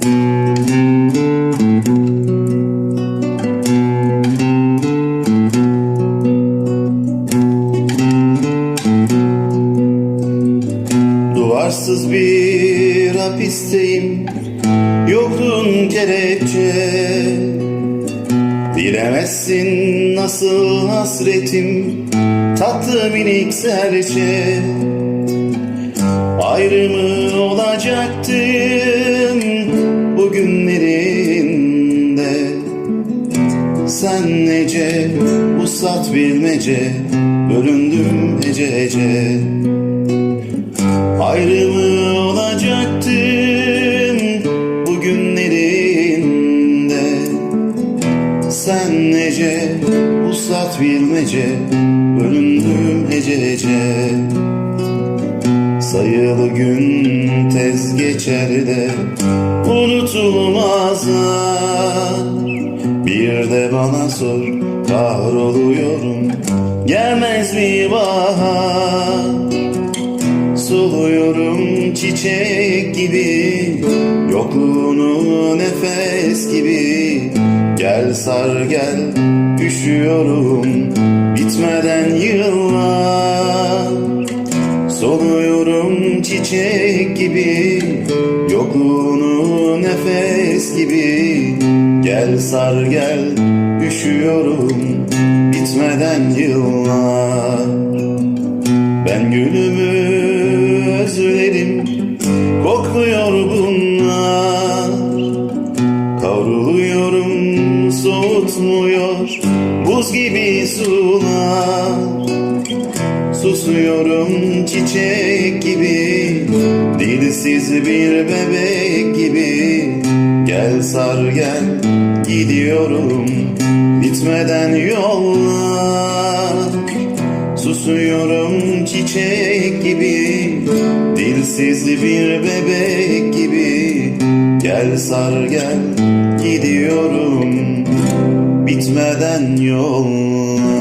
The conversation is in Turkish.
Duvarsız bir hapisteyim Yokluğun kelepçe Bilemezsin nasıl hasretim Tatlı minik serçe. Ayrımı olacaktım Uslat bilmece Bölündüm ece ece. Ayrımı olacaktın bugünlerinde Sen nece uslat bilmece Bölündüm ece ece. Sayılı gün tez geçer de Unutulmazlar Bir de bana sor Kahroluyorum. Gelmez mi bahar Soluyorum çiçek gibi Yokluğunu nefes gibi. Gel sar gel Üşüyorum Bitmeden yıllar. Soluyorum çiçek gibi Yokluğunu nefes gibi Gel sar gel Üşüyorum Bitmeden yıllar. Ben gülümü özledim Kokluyor bunlar. Kavruluyorum soğutmuyor Buz gibi sular. Susuyorum çiçek gibi Dilsiz bir bebek gibi. Gel sar gel gidiyorum. Bitmeden yollar. Susuyorum çiçek gibi. Dilsiz bir bebek gibi. Gel sar gel gidiyorum. Bitmeden yollar